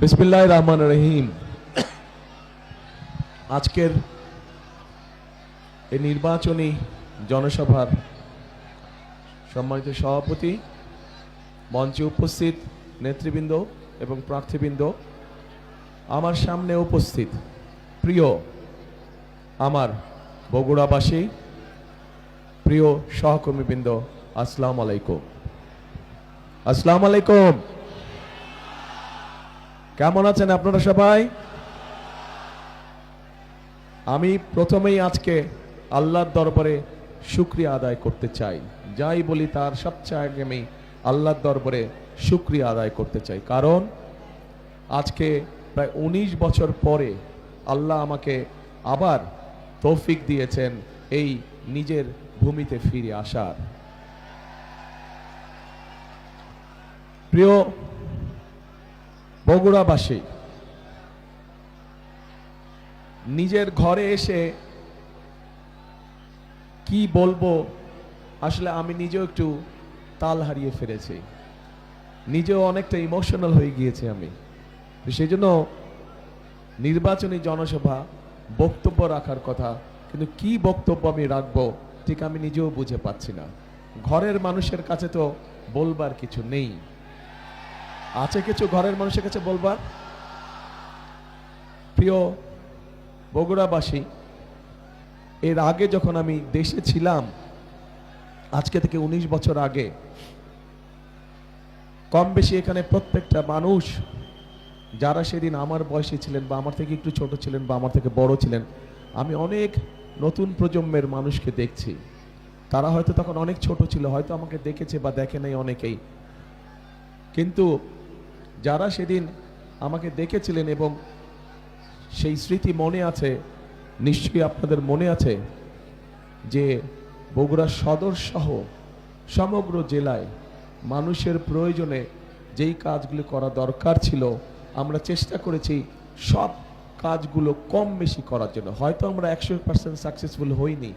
বিসমিল্লাহ রহমান রহিম। আজকের এই নির্বাচনী জনসভার সম্মানিত সভাপতি, মঞ্চে উপস্থিত নেতৃবৃন্দ এবং প্রার্থীবৃন্দ, আমার সামনে উপস্থিত প্রিয় আমার বগুড়াবাসী, প্রিয় সহকর্মীবৃন্দ, আসসালামু আলাইকুম। আসসালামু আলাইকুম। কেমন আছেন আপনারা সবাই? আমি প্রথমেই আজকে আল্লাহর দরবারে শুক্রিয়া আদায় করতে চাই। যাই বলি তার সবচেয়ে আগে আমি আল্লাহর দরবারে শুক্রিয়া আদায় করতে চাই। কারণ আজকে প্রায় উনিশ বছর পরে আল্লাহ আমাকে আবার তৌফিক দিয়েছেন এই নিজের ভূমিতে ফিরে আসার। প্রিয় বগুড়াবাসী, নিজের ঘরে এসে কি বলব? আসলে আমি নিজেও একটু তাল হারিয়ে ফেলেছি। নিজেও অনেকটা ইমোশনাল হয়ে গিয়েছি আমি। সেই জন্য নির্বাচনী জনসভা বক্তব্য রাখার কথা, কিন্তু কি বক্তব্য আমি রাখব ঠিক আমি নিজেও বুঝে পাচ্ছি না। ঘরের মানুষের কাছে তো বলবার কিছু নেই। আছে কিছু ঘরের মানুষের কাছে বলবার? প্রিয় বগুড়াবাসী, এর আগে যখন আমি দেশে ছিলাম, আজকে থেকে ১৯ বছর আগে, কম বেশি এখানে প্রত্যেকটা মানুষ, যারা সেদিন আমার বয়সী ছিলেন বা আমার থেকে একটু ছোট ছিলেন বা আমার থেকে বড় ছিলেন, আমি অনেক নতুন প্রজন্মের মানুষকে দেখছি। তারা হয়তো তখন অনেক ছোট ছিল, হয়তো আমাকে দেখেছে বা দেখে নাই অনেকেই। কিন্তু যারা সেদিন আমাকে দেখেছিলেন এবং সেই স্মৃতি মনে আছে, নিশ্চয়ই আপনাদের মনে আছে যে বগুড়া সদর সহ সমগ্র জেলায় মানুষের প্রয়োজনে যেই কাজগুলি করা দরকার ছিল, আমরা চেষ্টা করেছি সব কাজগুলো কম বেশি করার জন্য। হয়তো আমরা একশো পার্সেন্ট সাকসেসফুল হইনি,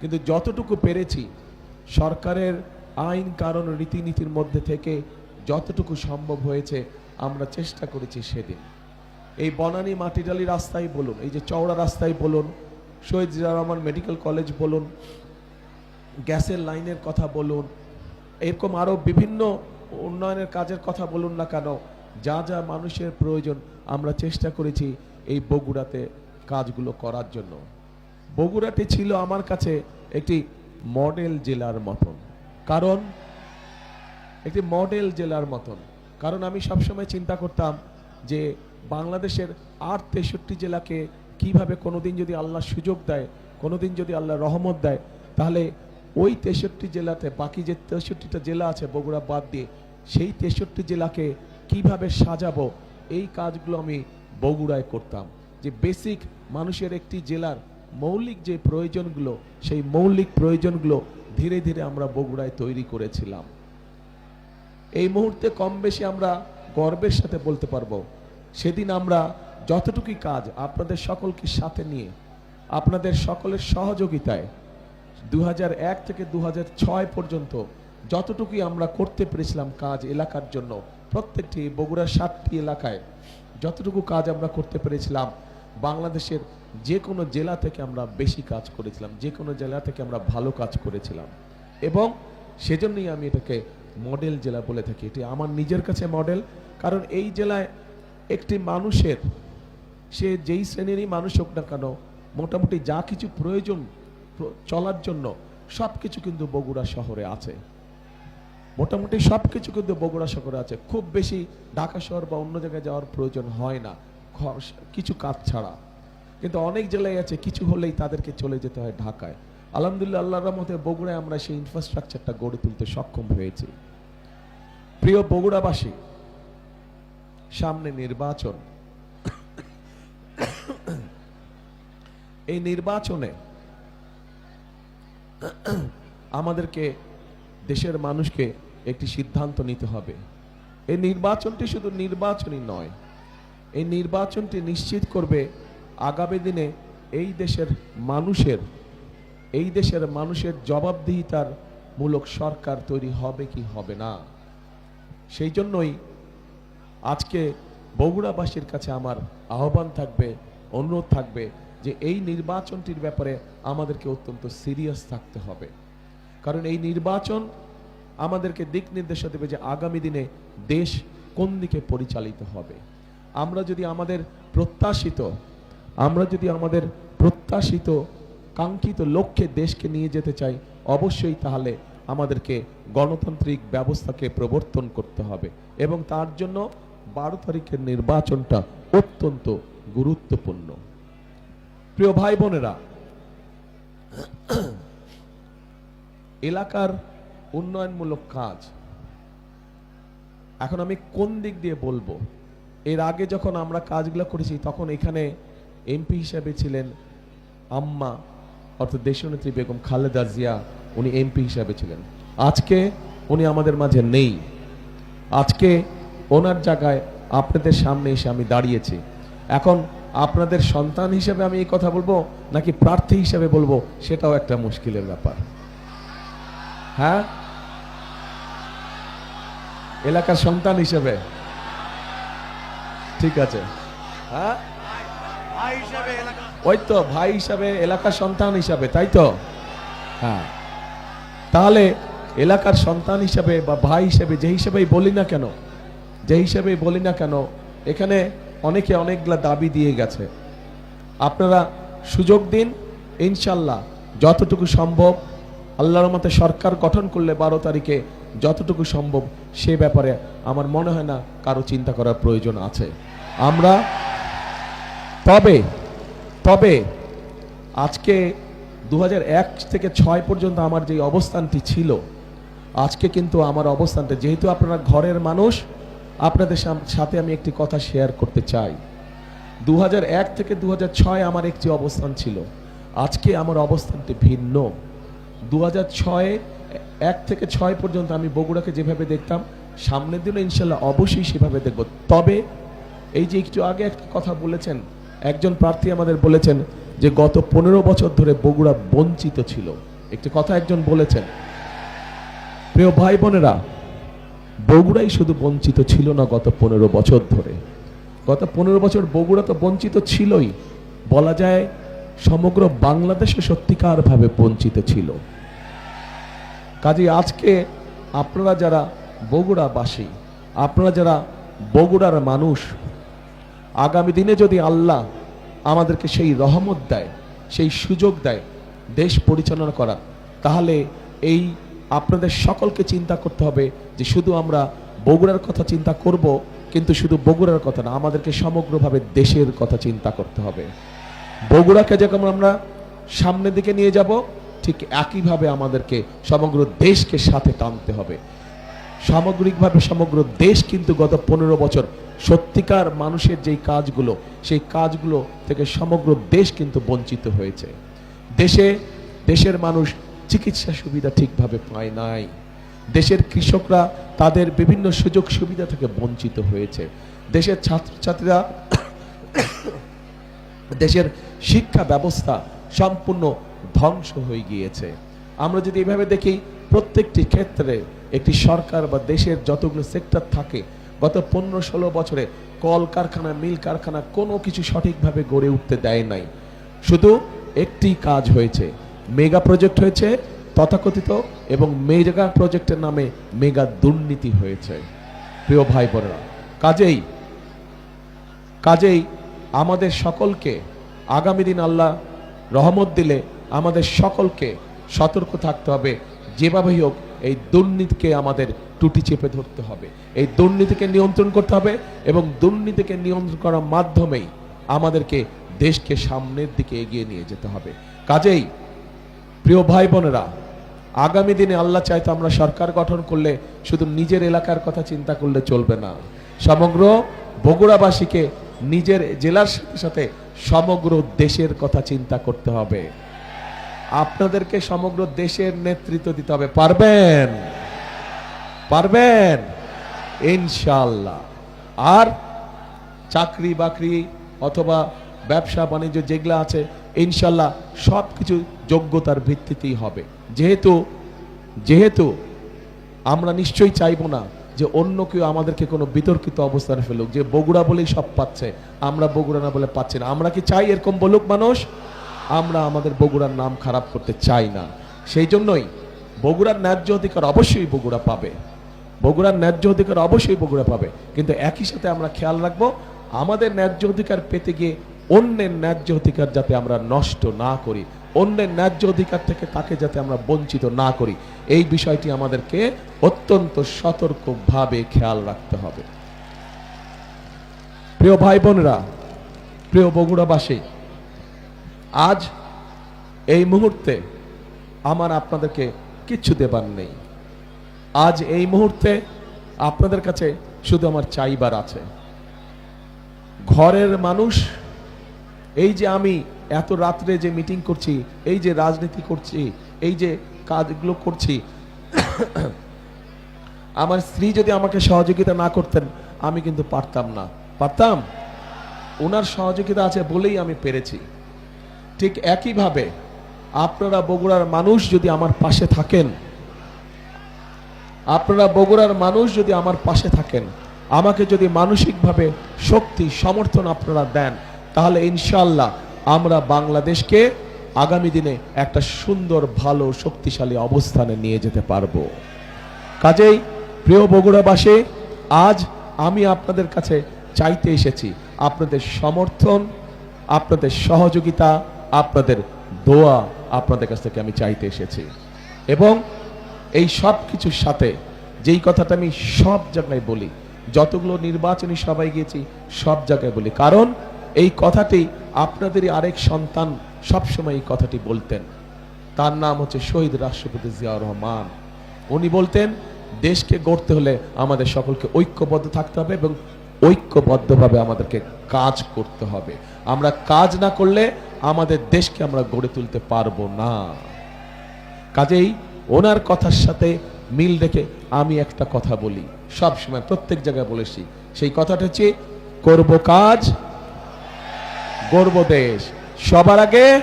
কিন্তু যতটুকু পেরেছি, সরকারের আইন কারণ রীতিনীতির মধ্যে থেকে যতটুকু সম্ভব হয়েছে আমরা চেষ্টা করেছি সেদিন। এই বনানী মাটিডালি রাস্তায় বলুন, এই যে চওড়া রাস্তায় বলুন, শহীদ জিয়া রহমান মেডিকেল কলেজ বলুন, গ্যাসের লাইনের কথা বলুন, এরকম আরও বিভিন্ন উন্নয়নের কাজের কথা বলুন না কেন, যা যা মানুষের প্রয়োজন, আমরা চেষ্টা করেছি এই বগুড়াতে কাজগুলো করার জন্য। বগুড়াটি ছিল আমার কাছে একটি মডেল জেলার মতন। কারণ? একটি মডেল জেলার মতন। কারণ আমি সবসময় চিন্তা করতাম যে বাংলাদেশের আর তেষট্টি জেলাকে কীভাবে কোনোদিন যদি আল্লাহ সুযোগ দেয়, কোনোদিন যদি আল্লাহ রহমত দেয়, তাহলে ওই তেষট্টি জেলাতে বাকি যে তেষট্টিটা জেলা আছে বগুড়া বাদ দিয়ে, সেই তেষট্টি জেলাকে কীভাবে সাজাবো, এই কাজগুলো আমি বগুড়ায় করতাম। যে বেসিক মানুষের একটি জেলার মৌলিক যে প্রয়োজনগুলো, সেই মৌলিক প্রয়োজনগুলো ধীরে ধীরে আমরা বগুড়ায় তৈরি করেছিলাম। এই মুহূর্তে কম বেশি আমরা গর্বের সাথে বলতে পারব, সেদিন আমরা যতটুকুই কাজ আপনাদের সকলকে সাথে নিয়ে, আপনাদের সকলের সহযোগিতায় দু হাজার এক থেকে দু হাজার ছয় পর্যন্ত যতটুকুই আমরা করতে পেরেছিলাম কাজ এলাকার জন্য, প্রত্যেকটি বগুড়ার সাতটি এলাকায় যতটুকু কাজ আমরা করতে পেরেছিলাম, বাংলাদেশের যে কোনো জেলা থেকে আমরা বেশি কাজ করেছিলাম যে কোনো জেলা থেকে আমরা ভালো কাজ করেছিলাম। এবং সেজন্যই আমি এটাকে মডেল জেলা বলে থাকি, এটি আমার নিজের কাছে মডেল, কারণ এই জেলায় একটি মানুষের, সে যেই শ্রেণীরই মানুষ হোক না কেন, মোটামুটি যা কিছু প্রয়োজন চলার জন্য সব কিছু কিন্তু বগুড়া শহরে আছে। মোটামুটি সব কিছু কিন্তু বগুড়া শহরে আছে। খুব বেশি ঢাকা শহর বা অন্য জায়গায় যাওয়ার প্রয়োজন হয় না কিছু কাজ ছাড়া। কিন্তু অনেক জেলায় আছে, কিছু হলেই তাদেরকে চলে যেতে হয় ঢাকায়। আলহামদুলিল্লাহ, আল্লাহর রহমতে বগুড়ায় আমরা সেই ইনফ্রাস্ট্রাকচারটা গড়ে তুলতে সক্ষম হয়েছি। প্রিয় বগুড়াবাসী, সামনে নির্বাচন। এই নির্বাচনে আমাদেরকে, দেশের মানুষকে একটি সিদ্ধান্ত নিতে হবে। এই নির্বাচনটি শুধু নির্বাচনই নয়, এই নির্বাচনটি নিশ্চিত করবে আগামী দিনে এই দেশের মানুষের, এই দেশের মানুষের জবাবদিহিতার মূলক সরকার তৈরি হবে কি হবে না। সেই জন্যই আজকে বগুড়াবাসীর কাছে আমার আহ্বান থাকবে, অনুরোধ থাকবে যে এই নির্বাচনটির ব্যাপারে আমাদেরকে অত্যন্ত সিরিয়াস থাকতে হবে। কারণ এই নির্বাচন আমাদেরকে দিক নির্দেশনা দেবে যে আগামী দিনে দেশ কোন দিকে পরিচালিত হবে। আমরা যদি আমাদের প্রত্যাশিত, আমরা যদি আমাদের প্রত্যাশিত, কাঙ্ক্ষিত লক্ষ্যে দেশকে নিয়ে যেতে চাই, অবশ্যই তাহলে আমাদেরকে গণতান্ত্রিক ব্যবস্থাকে প্রবর্তন করতে হবে এবং তার জন্য বারো তারিখের নির্বাচনটা অত্যন্ত গুরুত্বপূর্ণ। প্রিয় ভাই বোনেরা, এলাকার উন্নয়নমূলক কাজ, এখন আমি কোন দিক দিয়ে বলব? এর আগে যখন আমরা কাজগুলো করেছি, তখন এখানে এমপি হিসাবে ছিলেন আম্মা, অর্থাৎ দেশনেত্রী বেগম খালেদা জিয়া উনি এমপি হিসাবে ছিলেন। আজকে উনি আমাদের মাঝে নেই। আজকে ওনার জায়গায় আপনাদের সামনে এসে আমি দাঁড়িয়েছি। এখন আপনাদের সন্তান হিসেবে আমি এই কথা বলব, নাকি প্রার্থী হিসেবে বলব, সেটাও একটা মুশকিলের ব্যাপার। হ্যাঁ? এলাকার সন্তান হিসেবে। ঠিক আছে। হ্যাঁ? ওই তো, ভাই হিসাবে, এলাকার সন্তান হিসাবে, তাই তো? হ্যাঁ। তাহলে এলাকার সন্তান হিসাবে বা ভাই হিসেবে যে হিসেবেই বলি না কেন, যে হিসেবেই বলি না কেন, এখানে অনেকে অনেকগুলা দাবি দিয়ে গেছে। আপনারা সুযোগ দিন, ইনশাল্লাহ যতটুকু সম্ভব, আল্লাহর মতে সরকার গঠন করলে বারো তারিখে যতটুকু সম্ভব সে ব্যাপারে আমার মনে হয় না কারও চিন্তা করার প্রয়োজন আছে। আমরা তবে তবে আজকে দু হাজার এক থেকে ছয় পর্যন্ত আমার যে অবস্থানটি ছিল, আজকে কিন্তু আমার অবস্থানটা, যেহেতু আপনারা ঘরের মানুষ, আপনাদের সাথে আমি একটি কথা শেয়ার করতে চাই। দু হাজার এক থেকে দু হাজার ছয় আমার একটি অবস্থান ছিল। আজকে আমার অবস্থানটি ভিন্ন। দু ছয়ে, এক থেকে ছয় পর্যন্ত আমি বগুড়াকে যেভাবে দেখতাম, সামনের দিনে ইনশাল্লাহ অবশ্যই সেভাবে দেখব। তবে, এই যে একটু আগে একটা কথা বলেছেন, একজন প্রার্থী আমাদের বলেছেন যে গত পনেরো বছর ধরে বগুড়া বঞ্চিত ছিল। একটি কথা একজন বলেছেন, প্রিয় ভাই বোনেরা, বগুড়াই শুধু বঞ্চিত ছিল না গত পনেরো বছর ধরে। গত পনেরো বছর বগুড়া তো বঞ্চিত ছিলই। বলা যায়, সমগ্র বাংলাদেশে সত্যিকারভাবে বঞ্চিত ছিল। কাজে আজকে আপনারা যারা বগুড়াবাসী, আপনারা যারা বগুড়ার মানুষ, আগামী দিনে যদি আল্লাহ আমাদেরকে সেই রহমত দেয়, সেই সুযোগ দেয় দেশ পরিচালনা করা তাহলে এই আপনাদের সকলকে চিন্তা করতে হবে যে শুধু আমরা বগুড়ার কথা চিন্তা করব, কিন্তু শুধু বগুড়ার কথা না, আমাদেরকে সমগ্রভাবে দেশের কথা চিন্তা করতে হবে। বগুড়াকে যখন আমরা সামনের দিকে নিয়ে যাব, ঠিক একইভাবে আমাদেরকে সমগ্র দেশকে সাথে টানতে হবে। সামগ্রিকভাবে সমগ্র দেশ কিন্তু গত পনেরো বছর সত্যিকার মানুষের যেই কাজগুলো, সেই কাজগুলো থেকে সমগ্র দেশ কিন্তু বঞ্চিত হয়েছে। দেশে, দেশের মানুষ চিকিৎসা সুবিধা ঠিকভাবে পায় নাই। দেশের কৃষকরা তাদের বিভিন্ন সুযোগ সুবিধা থেকে বঞ্চিত হয়েছে। দেশের ছাত্রছাত্রীরা, দেশের শিক্ষা ব্যবস্থা সম্পূর্ণ ধ্বংস হয়ে গিয়েছে। আমরা যদি এভাবে দেখি, প্রত্যেকটি ক্ষেত্রে একটি সরকার বা দেশের যতগুলো সেক্টর থাকে, গত পনেরো ষোলো বছরে কল কারখানা, মিল কারখানা কোনো কিছু সঠিকভাবে গড়ে উঠতে দেয় নাই। শুধু একটি কাজ হয়েছে, মেগা প্রজেক্ট হয়েছে, তথাকথিত এবং মেগা প্রজেক্টের নামে মেগা দুর্নীতি হয়েছে। প্রিয় ভাই বোনেরা কাজেই কাজেই আমাদের সকলকে আগামী দিন আল্লাহ রহমত দিলে আমাদের সকলকে সতর্ক থাকতে হবে, যেভাবেই হোক এই দুর্নীতিকে আমাদের টুটি চেপে ধরতে হবে। এই দুর্নীতিকে নিয়ন্ত্রণ করতে হবে এবং দুর্নীতিকে নিয়ন্ত্রণ করার মাধ্যমেই আমাদেরকে দেশকে সামনের দিকে এগিয়ে নিয়ে যেতে হবে। কাজেই প্রিয় ভাই বোনেরা আগামী দিনে আল্লাহ চাইতো আমরা সরকার গঠন করলে শুধু নিজের এলাকার কথা চিন্তা করলে চলবে না। সমগ্র বগুড়াবাসীকে নিজের জেলার সাথে সাথে সমগ্র দেশের কথা চিন্তা করতে হবে। আপনাদেরকে সমগ্র দেশের নেতৃত্ব দিতে হবে। পারবেন? পারবেন? ইনশাল্লাহ আর চাকরি বাকরি অথবা ব্যবসা বাণিজ্য যেগুলো আছে ইনশাল্লাহ সব কিছু যোগ্যতার ভিত্তিতেই হবে। যেহেতু যেহেতু আমরা নিশ্চয়ই চাইব না যে অন্য কেউ আমাদেরকে কোনো বিতর্কিত অবস্থানে ফেলুক, যে বগুড়া বলেই সব পাচ্ছে, আমরা বগুড়া না বলে পাচ্ছি না। আমরা কি চাই এরকম বলুক মানুষ? আমরা আমাদের বগুড়ার নাম খারাপ করতে চাই না। সেই জন্যই বগুড়ার ন্যায্য অধিকার অবশ্যই বগুড়া পাবে। বগুড়ার ন্যায্য অধিকার অবশ্যই বগুড়া পাবে। কিন্তু একই সাথে আমরা খেয়াল রাখব, আমাদের ন্যায্য অধিকার পেতে গিয়ে অন্যের ন্যায্য অধিকার যাতে আমরা নষ্ট না করি, অন্যের ন্যায্য অধিকার থেকে তাকে যাতে আমরা বঞ্চিত না করি, এই বিষয়টি আমাদেরকে অত্যন্ত সতর্কভাবে খেয়াল রাখতে হবে। প্রিয় ভাই বোনেরা, প্রিয় বগুড়াবাসী আজ এই মুহূর্তে আমার আপনাদেরকে কিচ্ছু দেবার নেই। আজ এই মুহূর্তে আপনাদের কাছে শুধু আমার চাইবার আছে। ঘরের মানুষ, এই যে আমি এত রাত্রে যে মিটিং করছি, এই যে রাজনীতি করছি, এই যে কাজগুলো করছি, আমার স্ত্রী যদি আমাকে সহযোগিতা না করতেন, আমি কিন্তু পারতাম না। পারতাম? ওনার সহযোগিতা আছে বলেই আমি পেরেছি। ঠিক একইভাবে আপনারা বগুড়ার মানুষ যদি আমার পাশে থাকেন, আপনারা বগুড়ার মানুষ যদি আমার পাশে থাকেন, আমাকে যদি মানসিকভাবে শক্তি, সমর্থন আপনারা দেন, তাহলে ইনশাল্লাহ আমরা বাংলাদেশকে আগামী দিনে একটা সুন্দর, ভালো, শক্তিশালী অবস্থানে নিয়ে যেতে পারব। কাজেই প্রিয় বগুড়াবাসী, আজ আমি আপনাদের কাছে চাইতে এসেছি আপনাদের সমর্থন, আপনাদের সহযোগিতা আপনাদের দোয়া আপনাদের কাছ থেকে আমি চাইতে এসেছি। এবং এই সব কিছুর সাথে যেই কথাটা আমি সব জায়গায় বলি, যতগুলো নির্বাচনী সবাই গিয়েছি, সব জায়গায় বলি। কারণ এই কথাটি আপনাদেরই আরেক সন্তান সবসময় এই কথাটি বলতেন। তার নাম হচ্ছে শহীদ রাষ্ট্রপতি জিয়াউর রহমান। উনি বলতেন, দেশকে গড়তে হলে আমাদের সকলকে ঐক্যবদ্ধ থাকতে হবে এবং ঐক্যবদ্ধভাবে আমাদেরকে কাজ করতে হবে। আমরা কাজ না করলে আমাদের দেশকে আমরা গড়ে তুলতে পারব না। কাজেই ওনার কথার সাথে মিল রেখে আমি একটা কথা বলি। সব সময় প্রত্যেক জায়গায় বলেছি সেই কথাটা হচ্ছে, করব কাজ গর্ব দেশ। সবার আগে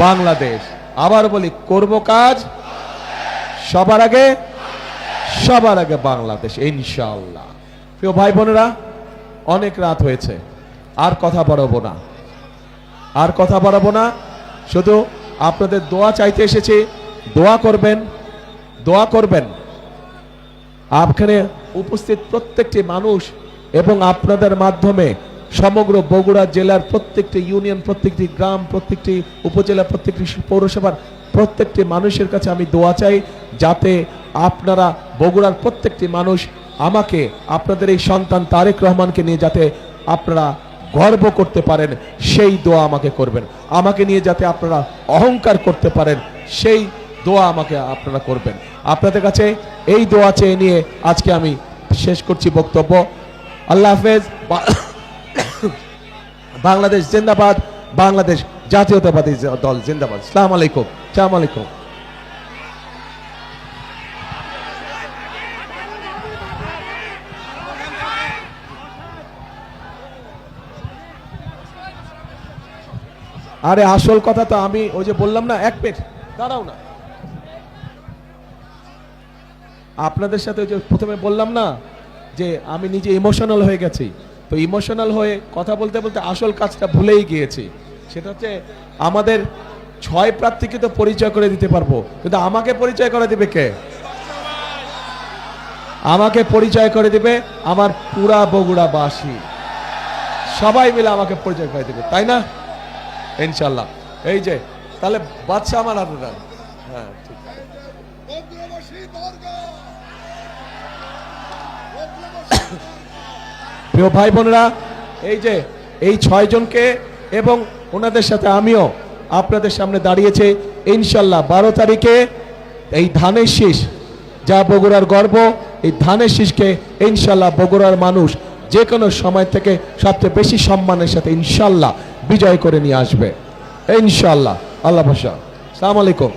বাংলাদেশ। আবার বলি, করব কাজ, সবার আগে সবার আগে বাংলাদেশ। ইনশাআল্লাহ। প্রিয় ভাই বোনেরা অনেক রাত হয়েছে, আর কথা বাড়াবো না। আর কথা বাড়াবো না। শুধু আপনাদের দোয়া চাইতে এসেছি। দোয়া করবেন দোয়া করবেন। আপনার উপস্থিত প্রত্যেকটি মানুষ এবং আপনাদের মাধ্যমে সমগ্র বগুড়া জেলার প্রত্যেকটি ইউনিয়ন, প্রত্যেকটি গ্রাম, প্রত্যেকটি উপজেলা, প্রত্যেকটি পৌরসভার প্রত্যেকটি মানুষের কাছে আমি দোয়া চাই যাতে আপনারা বগুড়ার প্রত্যেকটি মানুষ আমাকে, আপনাদের এই সন্তান তারেক রহমানকে নিয়ে যাতে আপনারা গর্ব করতে পারেন, সেই দোয়া আমাকে করবেন। আমাকে নিয়ে যাতে আপনারা অহংকার করতে পারেন, সেই দোয়া আমাকে আপনারা করবেন। আপনাদের কাছে এই দোয়া চেয়ে নিয়ে আজকে আমি শেষ করছি বক্তব্য। আল্লাহ হাফেজ। বাংলাদেশ জিন্দাবাদ, বাংলাদেশ জাতীয়তাবাদী দল জিন্দাবাদ। সালাম আলাইকুম। সালাম আলাইকুম। আরে আসল কথা তো আমি ওই যে বললাম না এক পেট। দাঁড়াও না। আপনাদের সাথে ওই যে প্রথমে বললাম না যে আমি নিজে ইমোশনাল হয়ে গেছি। তো ইমোশনাল হয়ে কথা বলতে বলতে আসল কাজটা ভুলেই গিয়েছি। সেটা হচ্ছে আমাদের ছয় প্রার্থীকে তো পরিচয় করে দিতে পারব। কিন্তু আমাকে পরিচয় করে দিবে কে? আমাকে পরিচয় করে দিবে আমার পুরা বগুড়াবাসী। সবাই মিলে আমাকে পরিচয় করে দিবে তাই না? ইনশাল্লাহ। এই যে, তাহলে বাচ্চা আমার হাতে হ্যাঁ প্রিয় ভাই বোনেরা, এই যে, এই ছয় জনকে এবং ওনাদের সাথে আমিও আপনাদের সামনে দাঁড়িয়েছে। ইনশাল্লাহ বারো তারিখে এই ধানের শীষ, যা বগুড়ার গর্ব, এই ধানের শীষকে ইনশাল্লাহ বগুড়ার মানুষ যে কোনো সময় থেকে সবচেয়ে বেশি সম্মানের সাথে ইনশাল্লাহ বিজয় করে নিয়ে আসবে। ইনশাল্লাহ আল্লাহ ভাষা সালাম আলাইকুম।